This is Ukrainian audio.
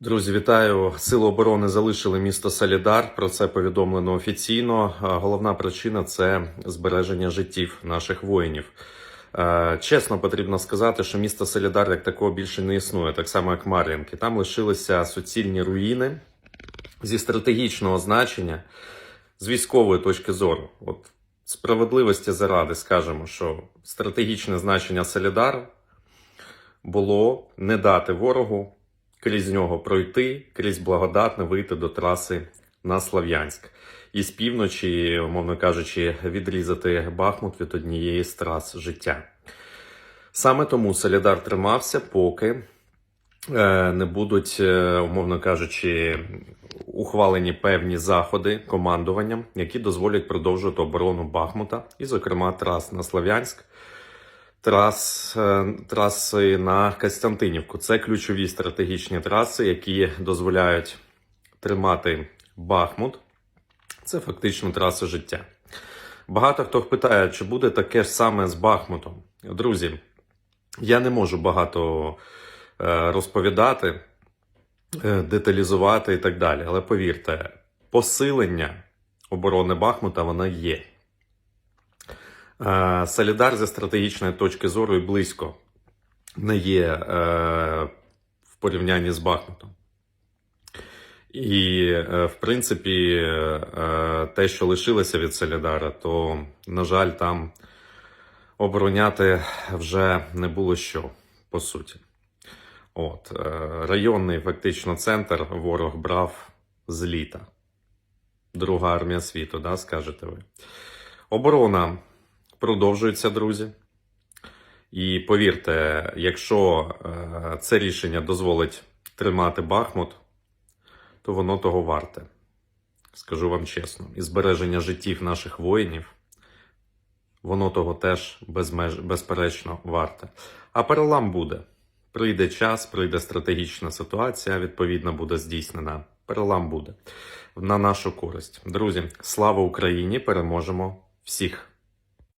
Друзі, вітаю! Сили оборони залишили місто Солідар. Про це повідомлено офіційно. Головна причина це збереження життів наших воїнів. Чесно, потрібно сказати, що місто Солідар як такого більше не існує, так само як Мар'їнки. Там лишилися суцільні руїни зі стратегічного значення, з військової точки зору. От справедливості заради скажемо, що стратегічне значення Солідару було не дати ворогу крізь нього пройти, крізь благодатне вийти до траси на Слав'янськ. І з півночі, умовно кажучи, відрізати Бахмут від однієї з трас життя. Саме тому Солідар тримався, поки е, не будуть, е, умовно кажучи, ухвалені певні заходи командуванням, які дозволять продовжувати оборону Бахмута, і, зокрема, трас на Слав'янськ, трас, е, траси на Костянтинівку. Це ключові стратегічні траси, які дозволяють тримати Бахмут. Це фактично траси життя. Багато хто питає, чи буде таке ж саме з Бахмутом. Друзі, я не можу багато е, розповідати, е, деталізувати і так далі. Але повірте, посилення оборони Бахмута вона є. Е, Солідар зі стратегічної точки зору і близько не є е, в порівнянні з Бахмутом. І, е, в принципі, те, що лишилося від Солідара, то, на жаль, там обороняти вже не було що, по суті. От, районний фактично центр ворог брав з літа. Друга армія світу, да, скажете ви. Оборона продовжується, друзі. І повірте, якщо е, це рішення дозволить тримати Бахмут, то воно того варте. Скажу вам чесно. І збереження життів наших воїнів, воно того теж безмеж... безперечно варте. А перелам буде. Прийде час, прийде стратегічна ситуація, відповідно, буде здійснена. Перелам буде на нашу користь. Друзі, слава Україні! Переможемо всіх!